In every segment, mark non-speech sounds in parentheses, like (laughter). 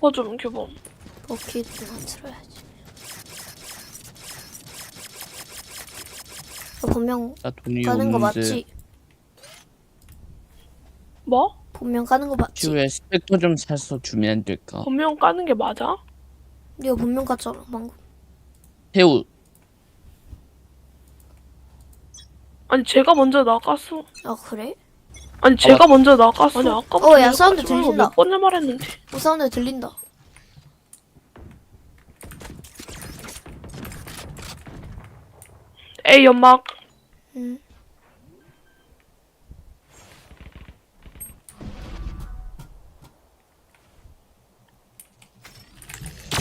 버퍼 좀 규범. 버킷만 틀어야지. 너 본명 나 돈이 까는 거 없는데 맞지? 뭐? 본명 까는 거 맞지? 치우에 스펙터 좀 사서 주면 안 될까? 본명 까는 게 맞아? 네가 본명 깠잖아 방금. 새우 아니 제가 먼저 나갔어. 아 그래? 아니 제가 먼저 나갔어. 아니 아까부터 어, 야, 이거 사운드 들린다. 몇 번을 말했는데. 어 사운드 들린다. 에이 연막. 응.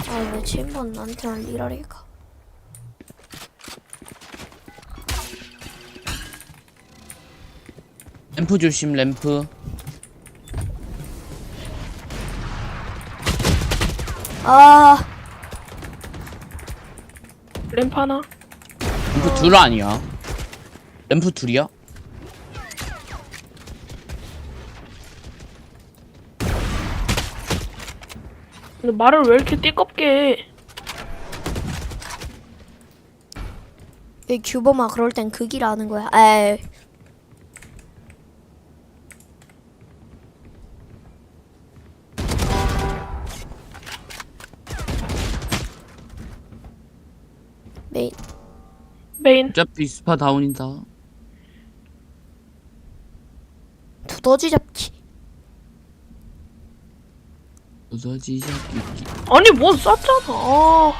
아왜 체인번 나한테만 리라리가? 램프 조심 램프 아 램프 하나. 램프 둘 아니야 램프 둘이야? 근데 말을 왜 이렇게 띠껍게 해? 이 규범아 그럴 땐 극이라는 거야. 에이. 어차피 스파 다운이다 두더지 잡기. 어서지 잡기 아니 뭐 쐈잖아. 아,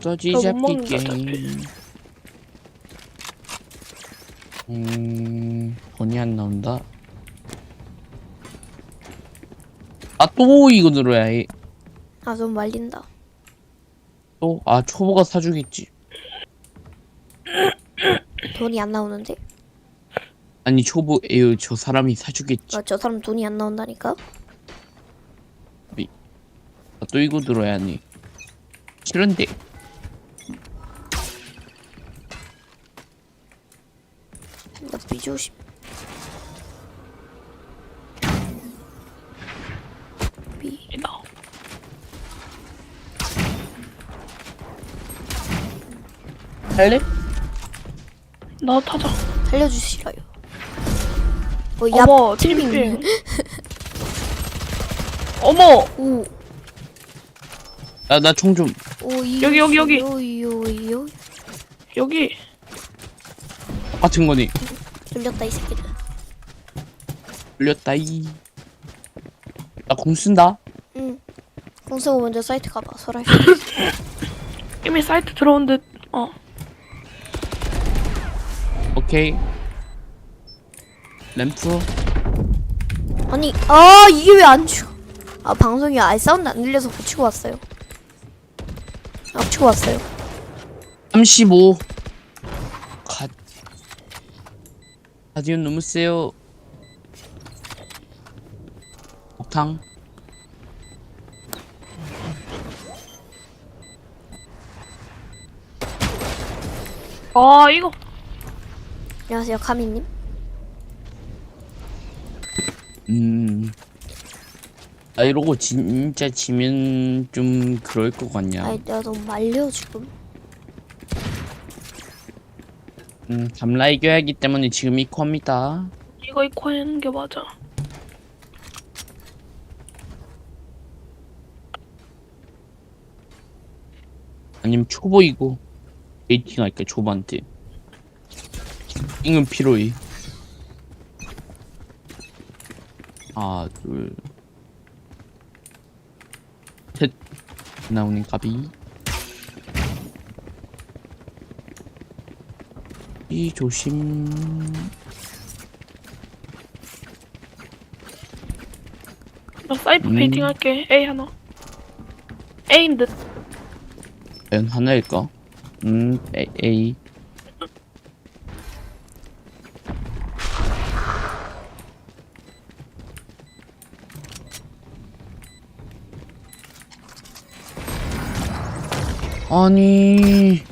그거 못 잡기 먹는다, 게임 음... 번이 안 나온다 아 또 이거 들어야 해 아좀 말린다. 또? 아 초보가 사주겠지 돈이 안 나오는데? 아니 초보에요 저 사람이 사주겠지 아, 저 사람 돈이 안 나온다니까? 아, 또 이거 들어야 하니 싫은데 나 비조심. 비. 나. 할래? 나 타자. 살려주시라요. 어, 어머 야, 팀빙. 팀빙. 어머 오, 나 나 총 좀 오, 이. 여기, 여기, 여기. 요이. 여기 똑같은 거니 돌렸다, 이 새끼들. 걸렸다 이. 나 공 쓴다. 응. 공성우 먼저 사이트 가봐, 설할 (laughs) 이미 사이트 들어온 듯. 어. 오케이. 램프. 아니, 아, 이게 왜 안 죽어? 아, 방송이 아예 사운드 안 들려서 고치고 왔어요. 아, 고치고 왔어요. 35. 가. 가디언 너무 세요. 폭탕. 아 이거 안녕하세요, 카미님. 음. 아 이러고 진짜 지면 좀 그럴 것 같냐. 아니, 내가 너무 말려, 지금. 음, 담라 이겨야 하기 때문에 지금 이코합니다. 이거 이코 하는 게 맞아. 아니면 초보 이고 베이팅 할까 초보한테. 잉은 필요해. 하나 둘. 셋 나오는 가비. 이 조심. 나 사이프 음. 베이팅 할게. A 하나. A인 듯. 과연 하나일까? 음, A. A. 아니.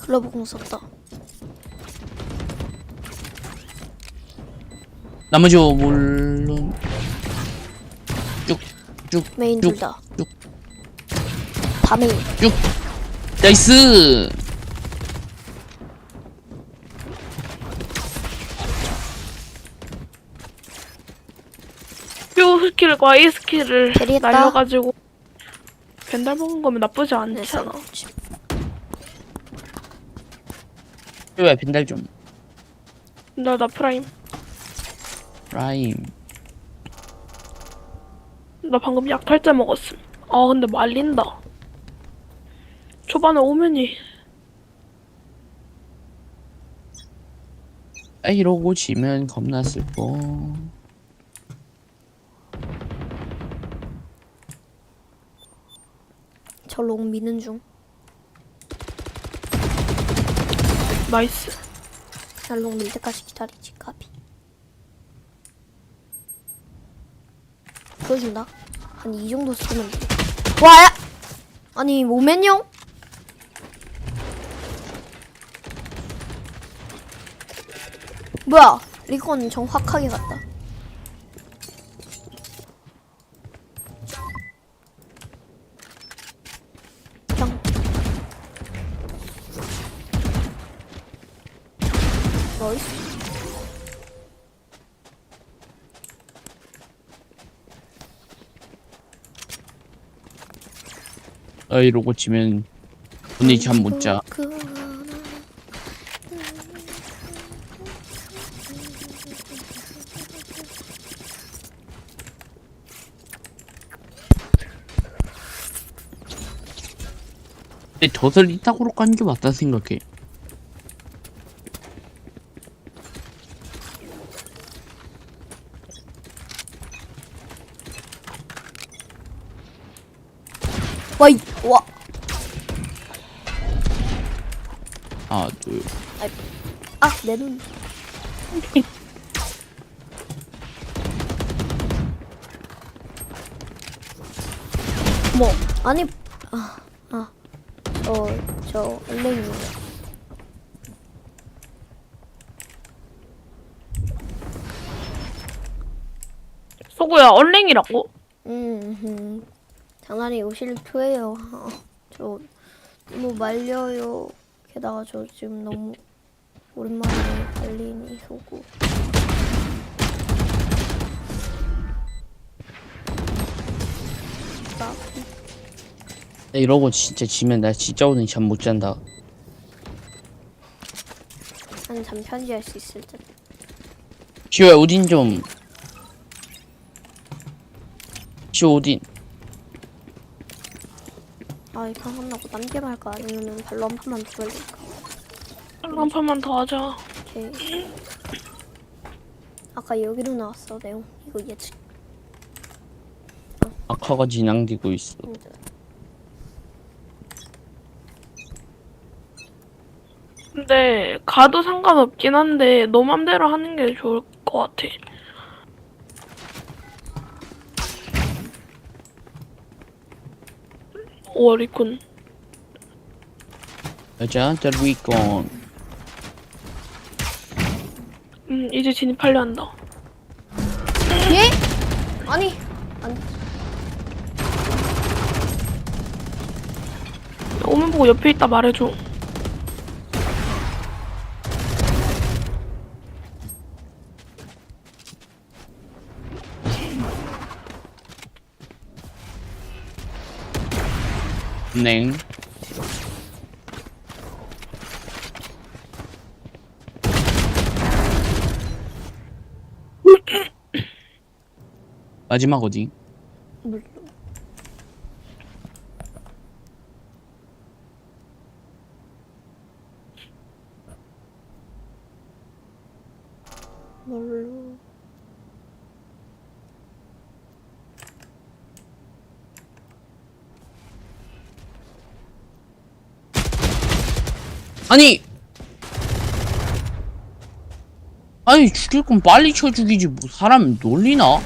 글러브 공 썼다. 나머지 물론 쭉쭉 메인 쭉, 둘 다. 쭉. 다 메인. 쭉. 나이스. 스킬을 캐리했다. 날려가지고 벤달 먹은 거면 나쁘지 네, 않잖아. 써. 왜 벤달 좀 나, 나 프라임. 라임. 나 방금 약탈제 먹었음. 아, 근데 말린다. 초반에 오면이 아 이러고 지면 겁나 슬퍼. 롱 미는 중. 나이스. 날롱 밀 때까지 기다리지 까비. 보여준다. 한이 정도 쓰면 돼. 와 야. 아니 오맨용? 뭐야? 리콘 정확하게 갔다. 이러고 지면 분이 잠못 자. 근데 덫을 이따구로 깐게 맞다 생각해. 와, 이, 와. 하나 둘. 아, 내 눈. (laughs) 뭐, 아니, 아, 아, 저, 저, 얼랭이. 소구야, 얼랭이라고? 음, 음, 장난이 오실 투예요. 어, 저, 너무 말려요. 게다가 저 지금 너무 오랜만에 달리니 소고. 나, 나 이러고 진짜 지면 나 진짜 오늘 잠 못 잔다. 한잠 편지 할 수 있을 듯. 시오야 오딘 좀. 시오 오딘. 아, 이 판 끝나고 딴 게임 할까? 아니면은 발로 한 판만 더 돌릴까? 한 판만 더 하자. 오케이. 아까 여기로 나왔어, 내용. 이거 예측. 아카가 진앙되고 있어. 힌트. 근데 가도 상관없긴 한데 너 맘대로 하는 게 좋을 것 같아. 오리콘. 여자 드리콘. 음, 이제 진입하려 한다. 예? 아니, 아니. 오면 보고 옆에 있다 말해줘. 냉. 마지막 어디? 물. 뭘로? 아니! 아니 죽일 건 빨리 쳐 죽이지 뭐 사람 놀리나?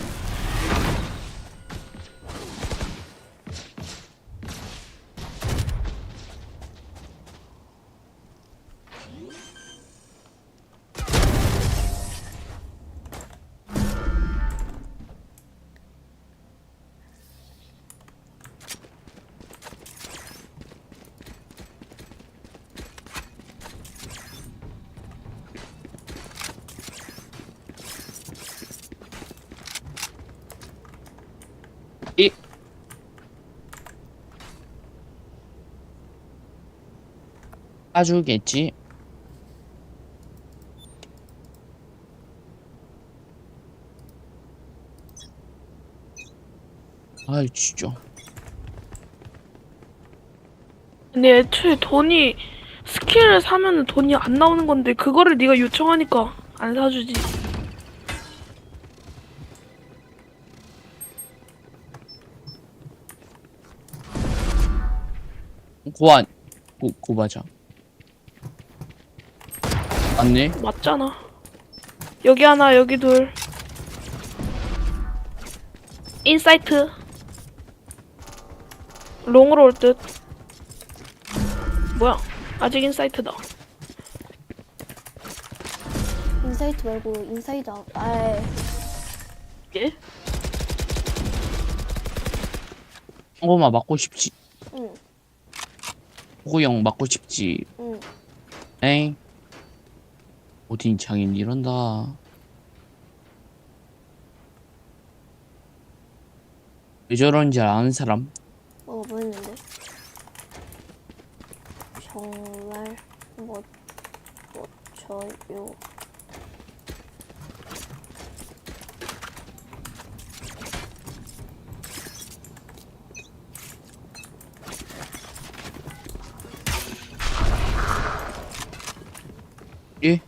까주겠지? 아이 진짜. 근데 애초에 돈이 스킬을 사면 돈이 안 나오는 건데 그거를 네가 요청하니까 안 사주지. 고안. 고, 고 맞아 맞네 맞잖아. 여기 하나, 여기 둘. 인사이트. 롱으로 올 듯. 뭐야? 아직 인사이트다. 인사이트 말고 인사이드 아웃. 아이, 예? 한거만 맞고 싶지 응, 호구 형 맞고 싶지 응. 엥 어딘 장인 이런다 왜 저런지 아는 사람 뭐가 뭐 했는데? 정말 뭐, 멋져요. 예?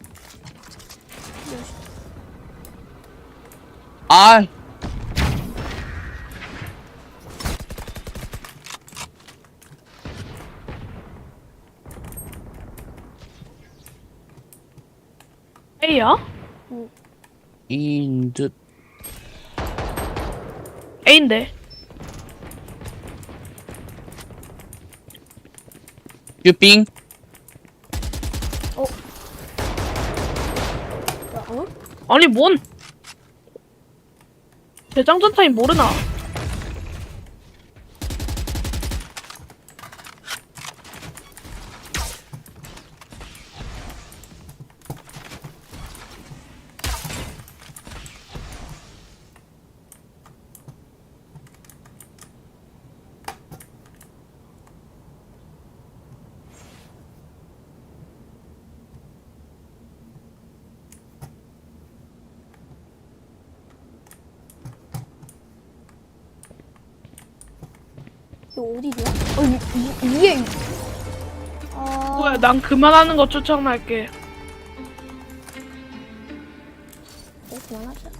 아 A야? 인 듯 A인데. 큐빙 야, 어? 아니 뭔? 대장전 타임 모르나? 어디야? 어, 이, 이, 위에. 아, 뭐야? 난 그만하는 거 추천할게. 어, 그만하자.